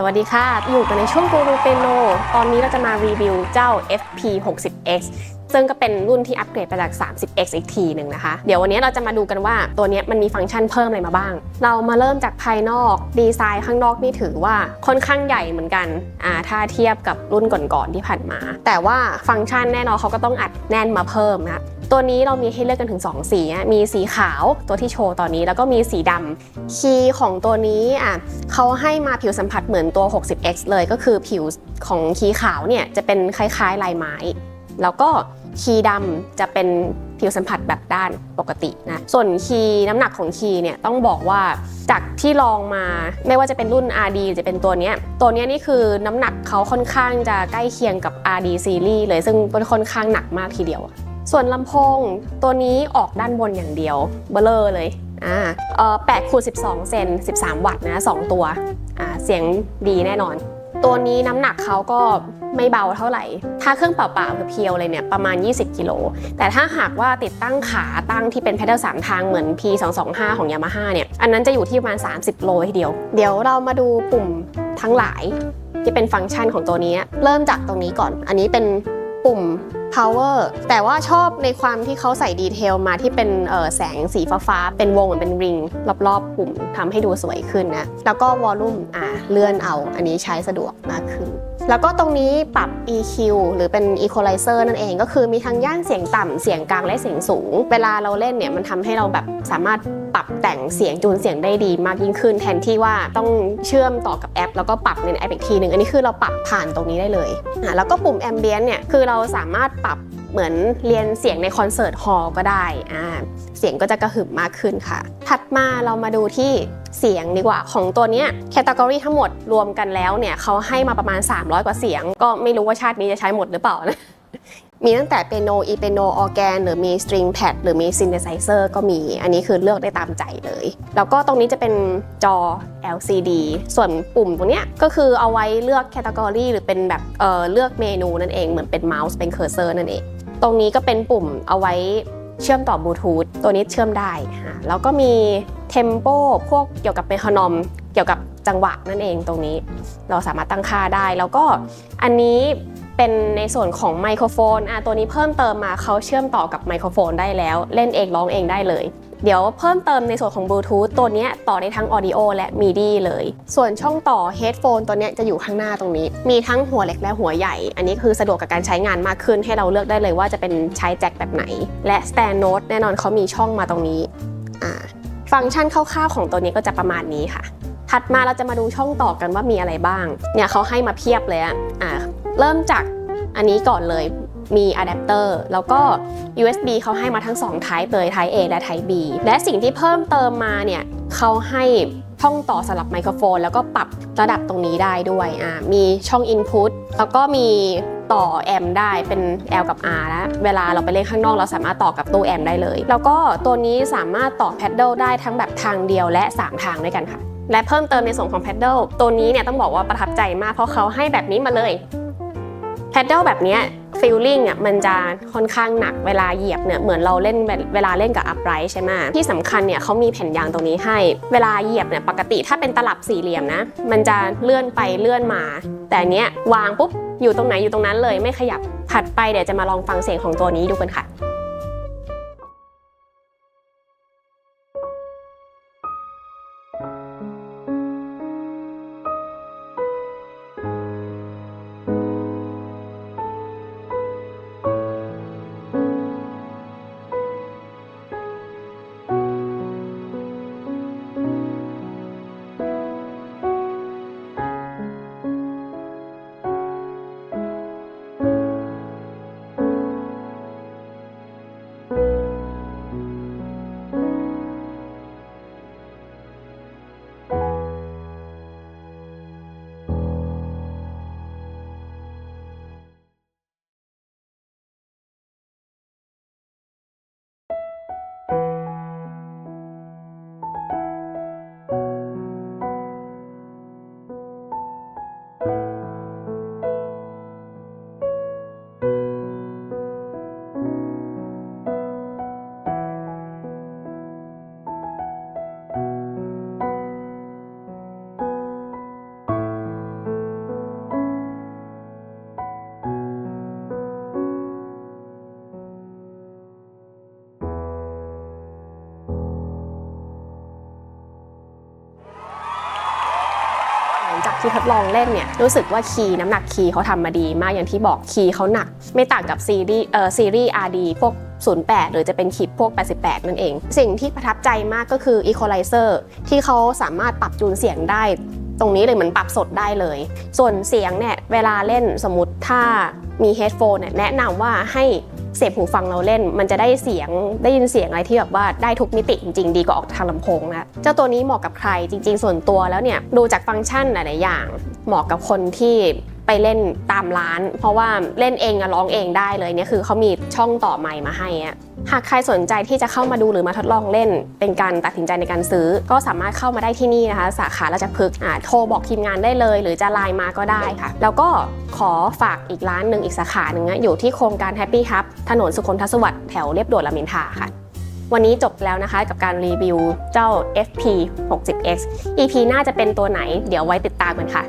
สวัสดีค่ะ อยู่กันในช่วงกูรูเปโน ตอนนี้เราจะมารีวิวเจ้า FP 60X ซึ่งก็เป็นรุ่นที่อัปเกรดไปจาก 30X อีกทีหนึ่งนะคะ เดี๋ยววันนี้เราจะมาดูกันว่าตัวนี้มันมีฟังก์ชันเพิ่มอะไรมาบ้าง เรามาเริ่มจากภายนอกดีไซน์ข้างนอกนี่ถือว่าค่อนข้างใหญ่เหมือนกันอ่าถ้าเทียบกับรุ่นก่อนๆที่ผ่านมา แต่ว่าฟังก์ชันแน่นอนเขาก็ต้องอัดแน่นมาเพิ่มนะตัวนี้เรามีให้เลือกกันถึง 2 สี มีสีขาวตัวที่โชว์ตอนนี้ แล้วก็มีสีดำคีย์ของตัวนี้อะเขาให้มาผิวสัมผัสเหมือนตัว 60x เลยก็คือผิวของคีย์ขาวเนี่ยจะเป็นคล้ายๆลายไม้ แล้วก็ คีย์ดำจะเป็นผิวสัมผัสแบบด้านปกตินะ ส่วนคีย์น้ำหนักของคีย์เนี่ยต้องบอกว่าจากที่ลองมาไม่ว่าจะเป็นรุ่น RD หรือจะเป็นตัวนี้ตัวนี้นี่คือน้ำหนักเขาค่อนข้างจะใกล้เคียงกับ RD ซีรีส์เลยซึ่งเป็นค่อนข้างหนักมากทีเดียว ส่วนลำโพงตัวนี้ออกด้านบนอย่างเดียวเบลอเลยอ่าเอ่อ8คูณ12 เซน 13 วัตต์นะ 2 ตัวอ่าเสียงดีแน่นอน ตัวนี้น้ำหนักเขาก็ไม่เบาเท่าไหร่ ถ้าเครื่องเปล่าๆเพียวๆเลยเนี่ยประมาณ 20 กิโล แต่ถ้าหากว่าติดตั้งขาตั้งที่เป็นแพดเดิลสามทางเหมือน P225 ของ Yamaha เนี่ย อันนั้นจะอยู่ที่ประมาณ 30 โลทีเดียว เดี๋ยวเรามาดูปุ่มทั้งหลายที่เป็นฟังก์ชันของตัวนี้ เริ่มจากตรงนี้ก่อน อันนี้เป็น ปุ่ม power แต่ว่าชอบในความที่เขาใส่ดีเทลมาที่เป็นแสงสีฟ้าๆเป็นวงเหมือนเป็นริงรอบๆ ปุ่มทำให้ดูสวยขึ้นนะ แล้วก็วอลลุ่มอะเลื่อนเอาอันนี้ใช้สะดวกมากขึ้น แล้วก็ตรงนี้ปรับ EQ หรือเป็น Equalizer นั่นเองก็คือมีทั้งย่านเสียงต่ำเสียงกลางและเสียงสูง เวลาเราเล่นเนี่ยมันทำให้เราแบบสามารถปรับแต่งเสียงจูนเสียงได้ดีมากยิ่งขึ้น แทนที่ว่าต้องเชื่อมต่อกับแอป แล้วก็ปรับในแอปอีกทีหนึ่งอันนี้คือเราปรับผ่านตรงนี้ได้เลยแล้วก็ปุ่ม Ambient เนี่ยคือเราสามารถปรับ เหมือนเรียนเสียงในคอนเสิร์ตฮอลล์ก็ได้อ่าเสียงก็จะกระหึ่มมากขึ้นค่ะ ถัดมาเรามาดูที่เสียงดีกว่าของตัวเนี้ยแคตตากรีทั้งหมดรวมกันแล้วเนี่ยเขาให้มาประมาณ 300 กว่าเสียง ก็ไม่รู้ว่าชาตินี้จะใช้หมดหรือเปล่านะ มีตั้งแต่เปียโนอีเปียโนออแกน หรือมีสตริงแพดหรือมีซินเ h ไซเซอร์ก็มี อันนี้คือเลือกได้ตามใจเลย แล้วก็ตรงนี้จะเป็นจอ LCD ส่วนปุ่มตรงเนี้ยก็คือเอาไว้เลือกแคตตากรีหรือเป็นแบบเออเลือกเมนูนั่นเองเหมือนเป็นเมาส์เป็นเคอร์เซอร์นั่นเอง ตรงนี้ก็เป็นปุ่มเอาไว้เชื่อมต่อบลูทูธตัวนี้เชื่อมได้ค่ะแล้วก็มีเทมโปพวกเกี่ยวกับเมคานอมเกี่ยวกับจังหวะนั่นเองตรงนี้ เราสามารถตั้งค่าได้ แล้วก็อันนี้ เป็นในส่วนของไมโครโฟนอะตัวนี้เพิ่มเติมมาเขาเชื่อมต่อกับไมโครโฟนได้แล้ว เล่นเองร้องเองได้เลย เดี๋ยวเพิ่มเติมในส่วนของบลูทูธตัวนี้ต่อได้ทั้ง Audio และ MIDI เลย ส่วนช่องต่อ Headphone ตัวนี้จะอยู่ข้างหน้าตรงนี้ มีทั้งหัวเล็กและหัวใหญ่ อันนี้คือสะดวกกับการใช้งานมากขึ้นให้เราเลือกได้เลยว่าจะเป็นใช้แจ็คแบบไหน และ Stand Note แน่นอนเขามีช่องมาตรงนี้ อ่าฟังก์ชันคร่าวๆของตัวนี้ก็จะประมาณนี้ค่ะ ถัดมาเราจะมาดูช่องต่อกันว่ามีอะไรบ้าง เนี่ยเขาให้มาเพียบเลยอะอะเริ่มจากอันนี้ก่อนเลยมีอะแดปเตอร์แล้วก็ USB เขาให้มาทั้ง2 Type เลย Type A และ Type B และสิ่งที่เพิ่มเติมมาเนี่ยเขาให้ช่องต่อสลับไมโครโฟน แล้วก็ปรับระดับตรงนี้ได้ด้วยอะมีช่อง Input แล้วก็มีต่อแอมได้เป็น L กับ R นะเวลาเราไปเล่นข้างนอกเราสามารถต่อกับตู้แอมได้เลย แล้วก็ตัวนี้สามารถต่อแพดเดิลได้ทั้งแบบทางเดียวและ 3 ทางด้วยกันค่ะ และเพิ่มเติมในส่วนของแพดเดิลตัวนี้เนี่ยต้องบอกว่าประทับใจมากเพราะเขาให้แบบนี้มาเลยแพดเดิลแบบนี้ฟีลลิ่งอะมันจะค่อนข้างหนักเวลาเหยียบเนี่ยเหมือนเราเล่นเวลาเล่นกับอัพไรใช่ไหมที่สำคัญเนี่ยเขามีแผ่นยางตรงนี้ให้ เวลาเหยียบเนี่ยปกติถ้าเป็นตลับสี่เหลี่ยมนะ มันจะเลื่อนไปเลื่อนมา แต่อันเนี้ยวางปุ๊บอยู่ตรงไหนอยู่ตรงนั้นเลยไม่ขยับถัดไปเดี๋ยวจะมาลองฟังเสียงของตัวนี้ดูกันค่ะ ที่ทดลองเล่นเนี่ยรู้สึกว่าคีย์น้ำหนักคีย์เขาทำมาดีมากอย่างที่บอกคีย์เขาหนัก ไม่ต่างกับซีรีส์เอ่อซีรีส์ RD พวก 08 หรือจะเป็นคลิปพวก 88 นั่นเอง สิ่งที่ประทับใจมากก็คือ Equalizer ที่เขาสามารถปรับจูนเสียงได้ตรงนี้เลยเหมือนปรับสดได้เลย ส่วนเสียงเนี่ยเวลาเล่นสมมติถ้ามีเฮดโฟนเนี่ยแนะนำว่าให้ เสียบหูฟังเราเล่น มันจะได้เสียงได้ยินเสียงอะไรที่แบบว่าได้ทุกมิติจริง ๆ ดีกว่าออกทางลำโพงนะเจ้าตัวนี้เหมาะกับใครจริง ๆ ส่วนตัวแล้วเนี่ยดูจากฟังก์ชันหลายๆอย่าง เหมาะกับคนที่ ไปเล่นตามร้าน เพราะว่าเล่นเองอะร้องเองได้เลยเนี่ยคือเขามีช่องต่อไมค์มาให้อะหากใครสนใจที่จะเข้ามาดูหรือมาทดลองเล่น เป็นการตัดสินใจในการซื้อ ก็สามารถเข้ามาได้ที่นี่นะคะ สาขาราชพฤกษ์อ่าโทรบอกทีมงานได้เลย หรือจะไลน์มาก็ได้ค่ะ แล้วก็ขอฝากอีกร้านหนึ่งอีกสาขาหนึ่งนะอยู่ที่โครงการ Happy Hub ถนนสุคนทศวรรษแถวเรียบด่วนรามอินทราค่ะวันนี้จบแล้วนะคะกับการรีวิวเจ้า FP 60X EP หน่าจะเป็นตัวไหน เดี๋ยวไว้ติดตามกันค่ะ